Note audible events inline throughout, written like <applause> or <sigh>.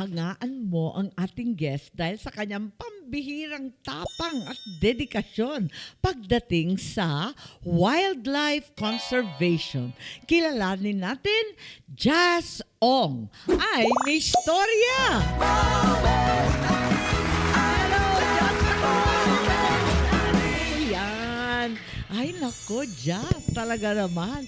hangaan mo ang ating guest dahil sa kanyang pambihirang tapang at dedikasyon pagdating sa wildlife conservation. Kilalanin natin, Jazz Ong ay may storya! Ay, nako, Jazz, talaga naman.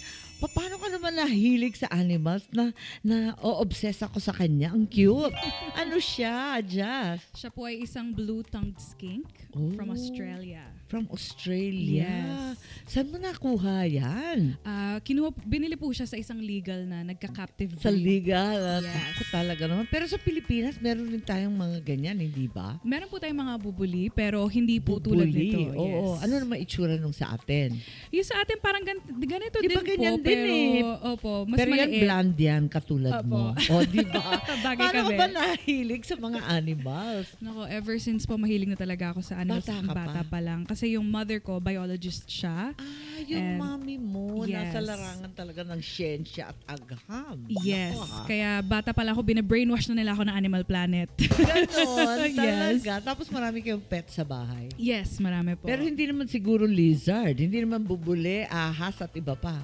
Naman nahilig sa animals na na o-obsess ako sa kanya? Ang cute. <laughs> Ano siya, Jazz? Siya po ay isang blue-tongued skink Oh. from Australia. From Australia. Yes. Saan mo nakuha yan? Ah, kinuha, binili po siya sa isang legal na nagka-captive Sa breed. legal. Yes. Ako talaga naman. Pero sa Pilipinas, meron rin tayong mga ganyan, hindi ba? Meron po tayong mga bubuli, pero hindi po tulad Bubuli. nito. Oo. Yes. Ano naman itsura nung sa atin? Yung sa atin parang gan- ganito Di ba din ganyan po, din pero eh? opo, mas Pero yan, maliit. bland yan, katulad mo. Opo. O, di ba? <laughs> Bagay Paano ka ba nahilig sa mga animals? Nako, ever since po mahilig na talaga ako sa animals Bata ka bata pa? pa lang. Kasi yung mother ko, biologist siya. Ah, yung And- mami mo, nasa Yes. Larangan talaga ng siyensya at agham. Yes. Nako, ha? Kaya bata pa lang ako, binabrainwash na nila ako ng Animal Planet. Ganon, <laughs> Yes. talaga. Tapos marami kayong pet sa bahay. yes, marami po. Pero hindi naman siguro lizard. Hindi naman bubuli, ahas at iba pa.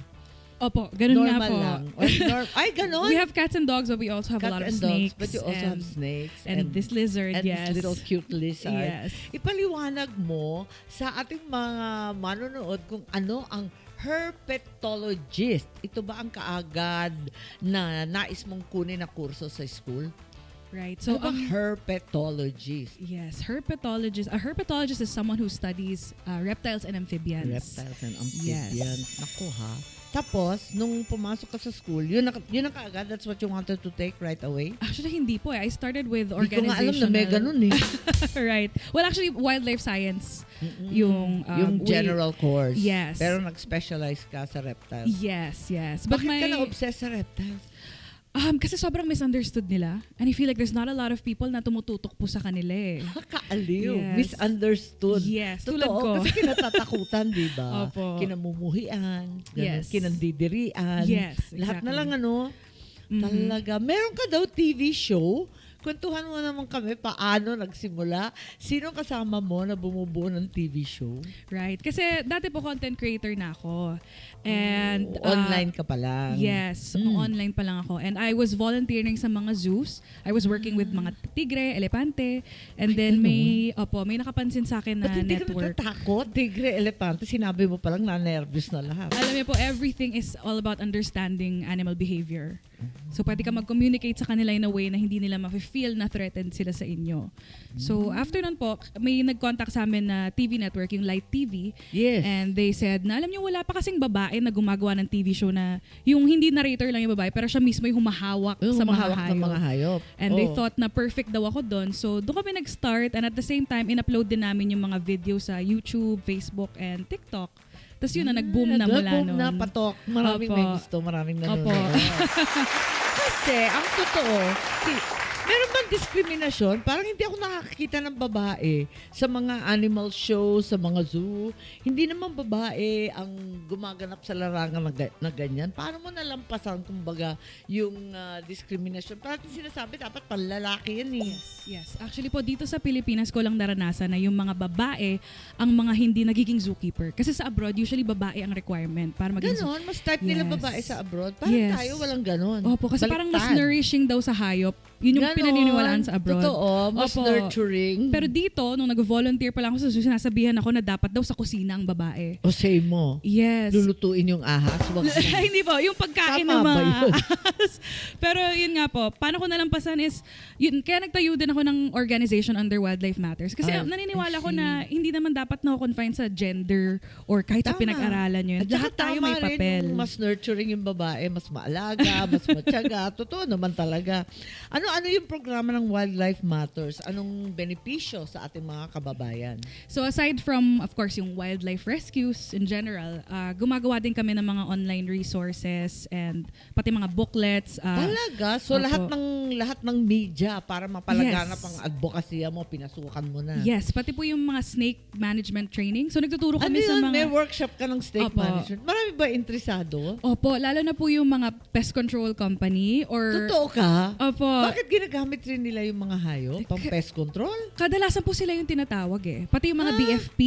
Opo, ganun nga Normal po. lang. Or nor- <laughs> Ay, ganon. We have cats and dogs, but we also have Cat a lot of and snakes. dogs, but you also and, have snakes. and, this lizard, and yes. this little cute lizard. Yes. Ipaliwanag mo sa ating mga manonood kung ano ang herpetologist. Ito ba ang kaagad na nais mong kunin na kurso sa school? Right. So, So, ano ang herpetologist? Yes, herpetologist. A herpetologist is someone who studies uh, reptiles and amphibians. Reptiles and amphibians. Yes. Naku ha. Tapos, nung pumasok ka sa school, yun na, yun na kaagad, that's what you wanted to take right away? Actually, hindi po eh. I started with Hindi ko nga alam na may ganun eh. <laughs> right. Well, actually, wildlife science. Mm-mm. Yung, um, yung we- general course. Yes. Pero nag-specialize ka sa reptiles. Yes, yes. But Bakit my, ka na-obsess sa reptiles? Um, kasi sobrang misunderstood nila. And I feel like there's not a lot of people na tumututok po sa kanila eh. Kaaliw. Yes. Misunderstood. Yes, Totoo, tulad ko. kasi kinatatakutan, di ba? Opo. Kinamumuhian, ganun, Yes. kinandidirian. Yes, Lahat na exactly. lang ano, Mhm. talaga. Meron ka daw TV show. Kwentuhan mo naman kami paano nagsimula. Sino kasama mo na bumubuo ng TV show? Right. Kasi dati po content creator na ako. And Oo, uh, online ka pa lang. Yes, Mm. online pa lang ako. And I was volunteering sa mga zoos. I was working with mga tigre, elepante, and Ay, then ganun. may opo, may nakapansin sa akin na Ba't hindi network. ka natatakot? Tigre, elepante, sinabi mo palang na-nervous na lahat. Alam niyo po, everything is all about understanding animal behavior. So, pwede ka mag-communicate sa kanila in a way na hindi nila ma-feel na threatened sila sa inyo. So, after nun po, may nag-contact sa amin na TV network, yung Light TV, Yes. And they said na alam niyo wala pa kasing babae na gumagawa ng TV show na yung hindi narrator lang yung babae pero siya mismo yung humahawak Yung sa mga hayop. ng mga hayop. And they Oo. thought na perfect daw ako doon. So doon kami nag-start and at the same time in-upload din namin yung mga video sa YouTube, Facebook and TikTok. Tapos yun na nag-boom na mula Nag-boom noon. na patok. Maraming Opo. may gusto, maraming Opo. nanonood. <laughs> Kasi, ang totoo, si- meron bang diskriminasyon? Parang hindi ako nakakita ng babae sa mga animal show, sa mga zoo. Hindi naman babae ang gumaganap sa larangan na, ga- na ganyan. Paano mo nalampasan, kumbaga, yung ah, diskriminasyon? Parang sinasabi, dapat panlalaki yan eh. Yes, yes. Actually po, dito sa Pilipinas ko lang naranasan na yung mga babae ang mga hindi nagiging zookeeper. Kasi sa abroad, usually babae ang requirement para maging Ganon, mas type nila Yes. babae sa abroad. Parang Yes. tayo walang ganon. Opo, kasi parang mas Baliktad. nourishing daw sa hayop. Yun yung Ganon. pinaniniwalaan sa abroad. Totoo, mas Opo. nurturing. Pero dito, nung nag-volunteer pa lang ako sa zoo, sinasabihan ako na dapat daw sa kusina ang babae. o say mo, Yes. lulutuin yung ahas. Wag. <laughs> Hindi po, yung pagkain Tama ng ba mga yun? ahas. <laughs> Pero yun nga po, paano ko nalampasan is, yun, kaya nagtayo din ako ng organization under Wildlife Matters. Kasi Ah, naniniwala I ko na hindi naman dapat na-confine sa gender or kahit sa Tama. pinag-aralan yun. At saka Lahat tayo tama may rin papel. mas nurturing yung babae, mas maalaga, mas matyaga. <laughs> Totoo naman talaga. Ano-ano yung programa ng Wildlife Matters? Anong benepisyo sa ating mga kababayan? So aside from, of course, yung wildlife rescues in general, ah, gumagawa din kami ng mga online resources and pati mga booklets. ah, Talaga? So opo. lahat ng lahat ng media para mapalaganap Yes. ang advokasya mo, pinasukan mo na. Yes, pati po yung mga snake management training. So nagtuturo Ano kami sa yun? mga... May workshop ka ng snake Opo. management. Marami ba interesado? Opo, lalo na po yung mga pest control company or... Totoo ka? Opo. Bakit ginagamit rin nila yung mga hayop pang pest control? Kadalasan po sila yung tinatawag eh. Pati yung mga Ah, BFP,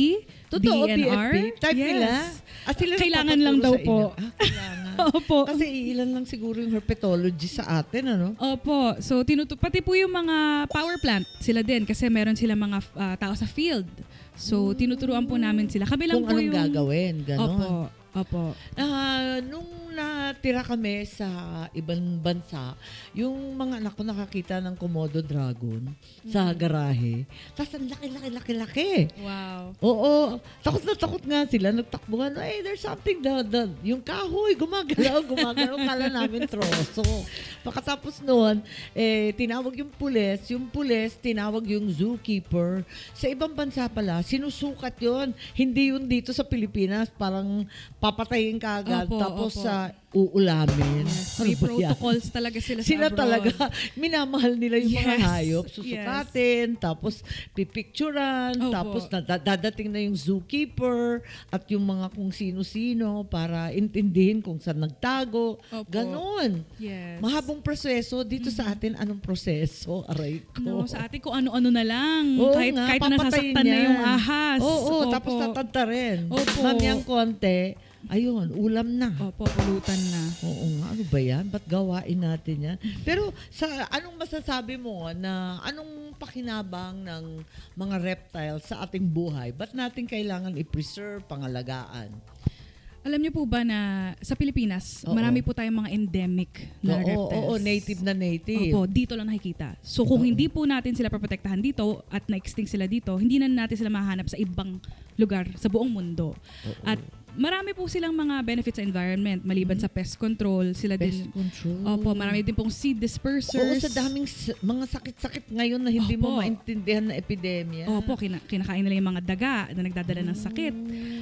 Totoo, DNR. BFP? Type yes. nila? Ah, sila Kailangan lang daw sa po. inyo? Ah, kailangan. <laughs> Opo. Kasi ilan lang siguro yung herpetology sa atin, ano? Opo. So, tinutu pati po yung mga power plant, sila din. Kasi meron sila mga ah, tao sa field. So, tinuturuan po namin sila. Kami lang Kung po anong yung... gagawin, gano'n. Opo. Opo. Ah, nung natira kami sa ibang bansa, yung mga anak ko nakakita ng Komodo dragon sa Mm. garahe. Tapos ang laki-laki-laki-laki. Wow. Oo, takot na takot nga sila. Nagtakbuhan, hey, there's something, the, the, yung kahoy, gumagalaw, gumagalaw. Kala namin troso. <laughs> Pagkatapos noon, eh, tinawag yung pulis. Yung pulis, tinawag yung zookeeper. Sa ibang bansa pala, sinusukat yon Hindi yun dito sa Pilipinas. Parang papatayin ka agad. Opo, tapos opo. sa uulamin. Yes. Ano May ba yan? protocols talaga sila sa Sila abroad. talaga, <laughs> minamahal nila yung mga Yes. hayop. Susukatin, tapos pipicturan, Opo. tapos nada- dadating na yung zookeeper at yung mga kung sino-sino para intindihin kung saan nagtago. Opo. Ganon. Yes. Mahabang proseso. Dito sa atin, anong proseso? Aray ko. No, sa atin kung ano-ano na lang. Oo kahit nga, kahit na nasasaktan na yan. yung ahas. Oo, Opo. tapos tatanta rin. Opo. Mamiyang konti, ayun, ulam na. Opo, pulutan na. Oo nga, ano ba yan? Ba't gawain natin yan? Pero sa anong masasabi mo na anong pakinabang ng mga reptiles sa ating buhay? Ba't natin kailangan i-preserve, pangalagaan? Alam niyo po ba na sa Pilipinas, Oo. marami po tayong mga endemic na Oo, reptiles. oo, native na native. Opo, dito lang nakikita. So kung hindi po natin sila protektahan dito at na-extinct sila dito, hindi na natin sila mahanap sa ibang lugar sa buong mundo. At marami po silang mga benefits sa environment maliban sa pest control, sila Mm-hmm. Pest din control. Opo, marami din pong seed dispersers. Oo, sa daming s- mga sakit-sakit ngayon na hindi mo Opo. maintindihan na epidemya. Opo, kina- kinakain nila yung mga daga na nagdadala ng sakit.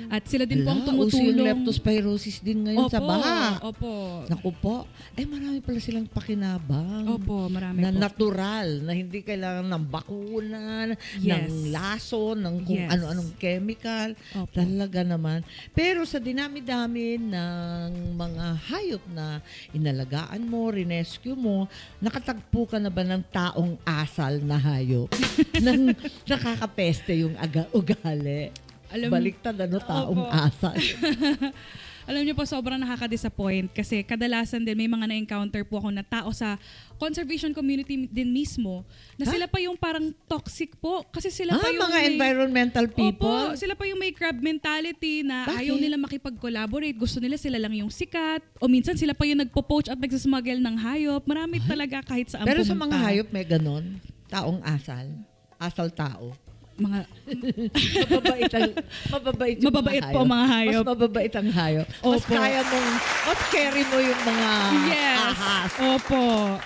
At sila din po ang Ala, uso yung tumutulong. leptospirosis din ngayon sa Opo, baha. Opo. Naku po. Eh, marami pala silang pakinabang. Opo, marami na po. natural, na hindi kailangan ng bakuna, Yes. ng laso, ng kung Yes. ano-anong chemical. Opo. Talaga naman. Pero sa dinami-dami ng mga hayop na inalagaan mo, rinescue mo, nakatagpo ka na ba ng taong asal na hayop? <laughs> nang nakakapeste yung aga- ugali. Alam- Baliktad ano, taong Opo. asal. <laughs> Alam niyo po, sobrang nakaka-disappoint kasi kadalasan din may mga na-encounter po ako na tao sa conservation community din mismo na Ha? sila pa yung parang toxic po kasi sila ah, pa yung mga may- environmental people. Opo, sila pa yung may crab mentality na Bakit? ayaw nila makipag-collaborate. Gusto nila sila lang yung sikat. O minsan sila pa yung nagpo-poach at nagsasmuggle ng hayop. Marami talaga kahit saan Pero sa pumunta. mga hayop may ganon. Taong asal. Asal tao. Mga, mababait ang <laughs> mababait yung Mababait mga po ang mga hayop. Mas mababait ang hayop. Mas Opo. kaya mong, mas carry mo yung mga yes. ahas. Opo.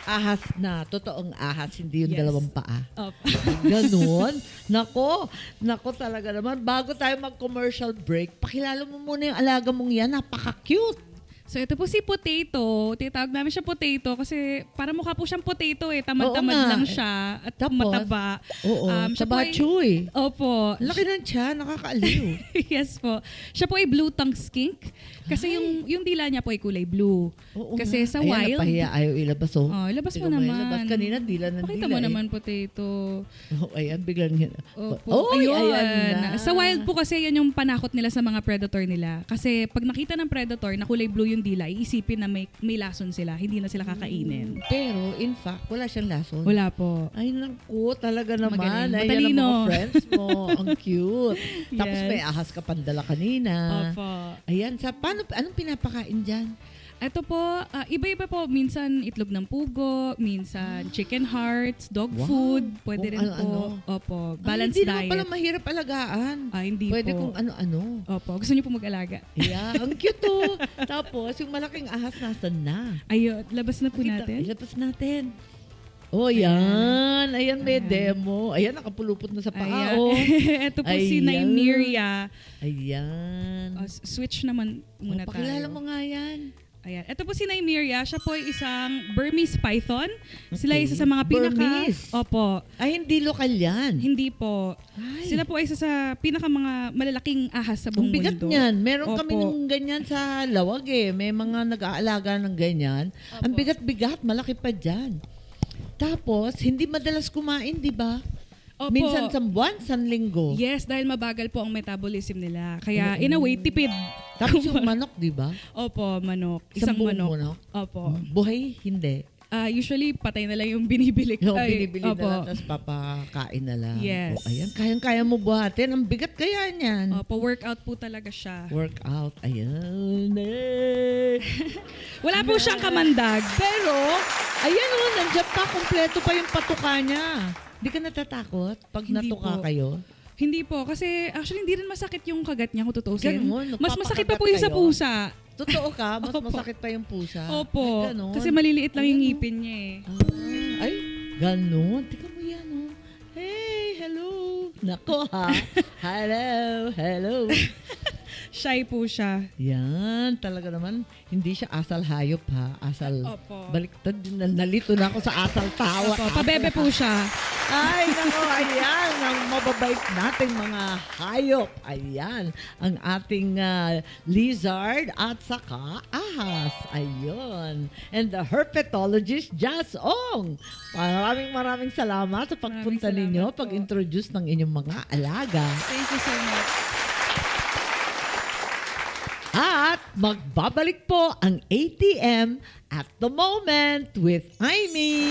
Ahas na, totoong ahas, hindi yung Yes. dalawang paa. Opo. <laughs> Ganon. Nako, nako talaga naman. Bago tayo mag-commercial break, pakilala mo muna yung alaga mong yan. Napaka-cute. So ito po si Potato. Tinatawag namin siya Potato kasi para mukha po siyang potato eh. Tamad-tamad nga. lang siya at Tapos? mataba. Oo, Um, siya po ay-. Opo. Laki ng tiyan, nakakaaliw. <laughs> yes po. Siya po ay blue tongue skink. Kasi yung yung dila niya po ay kulay blue. Oo Kasi nga. sa Ayan, wild- napahiya, ayaw ilabas oh. Oh, ilabas mo Tingnan naman. Ilabas kanina, dila ng Pakita dila mo eh. naman potato. Oh, ayan, biglang hin- Opo. Oy, Ayun. ayan na. Sa wild po kasi yan yung panakot nila sa mga predator nila. Kasi pag nakita ng predator na kulay blue yung dila, iisipin na may, may lason sila. Hindi na sila kakainin. Pero, in fact, wala siyang lason. Wala po. Ay, naku, talaga naman. Magaling. Ayan ang Matalino. mga friends mo. ang <laughs> cute. Tapos Yes. may ahas ka pandala kanina. Opo. Ayan, sa paano, anong pinapakain dyan? Ito po, ah, iba-iba po. Minsan itlog ng pugo, minsan chicken hearts, dog Wow. food. Pwede Kung rin po. ano-ano. Opo. Ay, Balanced hindi naman diet. pala mahirap alagaan. Ah, hindi Pwede po. kung ano-ano. Opo. Gusto niyo po mag-alaga? Yeah, ang cute <laughs> oh. Tapos, yung malaking ahas nasan na? Ayun, labas na po natin. Ilabas natin. Oh, yan. Ayan, may Ayan. demo. Ayan, nakapulupot na sa paa. Ayan. <laughs> Oh. Ito po si Ayan. Nymeria. Ayan. Oh, s- switch naman muna oh, pakilala tayo. mo nga yan. Ayan. Ito po si Nymeria. Siya po ay isang Burmese python. Sila Okay. isa sa mga pinaka... Burmese? Opo. Ay, hindi lokal yan. Hindi po. Ay, Sila po ay isa sa pinaka mga malalaking ahas sa ang buong bigat mundo. niyan. Meron Opo. kami ng ganyan sa lawag eh. May mga nag-aalaga ng ganyan. Ang Opo. bigat-bigat, malaki pa dyan. Tapos, hindi madalas kumain, di ba? Opo. Minsan sa buwan, sa linggo. Yes, dahil mabagal po ang metabolism nila. Kaya in a way, tipid. Tapos yung manok, di ba? <laughs> Opo, manok. Isang buong manok. manok? Opo. Buhay, hindi. Ah, usually, patay na lang yung binibili. Yung Ay, binibili opo. na lang, tapos papakain na lang. Yes. O, ayan, kayang-kaya mo buhatin. Ang bigat kaya niyan. Opo, workout po talaga siya. Workout. Ayan. Eh. <laughs> Wala po siyang kamandag. Pero, ayan o, nandiyan pa, kompleto pa yung patuka niya. Hindi ka natatakot pag Hindi natuka po. kayo? Hindi po. Kasi actually, hindi rin masakit yung kagat niya kung tutusin. Ganun, Mas masakit pa po yung sa kayo? pusa. Totoo ka? Mas <laughs> Opo. masakit pa yung pusa? Opo. Ay. Kasi maliliit lang yung Ayun, ngipin niya eh. Ah, ay, ganon. Tika mo yan, oh. Hey, hello. Nako, ha? <laughs> hello, hello. <laughs> Shy po siya. Yan, talaga naman. Hindi siya asal hayop, ha? Asal, Opo. baliktad din. na- Nalito na ako sa asal tawa. Opo, pabebe po siya. Ay, ang mababait nating mga hayop. Ayan, ang ating ah, lizard at saka ahas. Ayun. And the herpetologist, Jazz Ong. Maraming maraming salamat sa pagpunta Maraming ninyo, pag-introduce ng inyong mga alaga. Thank you so much. At magbabalik po ang ATM at the moment with Amy.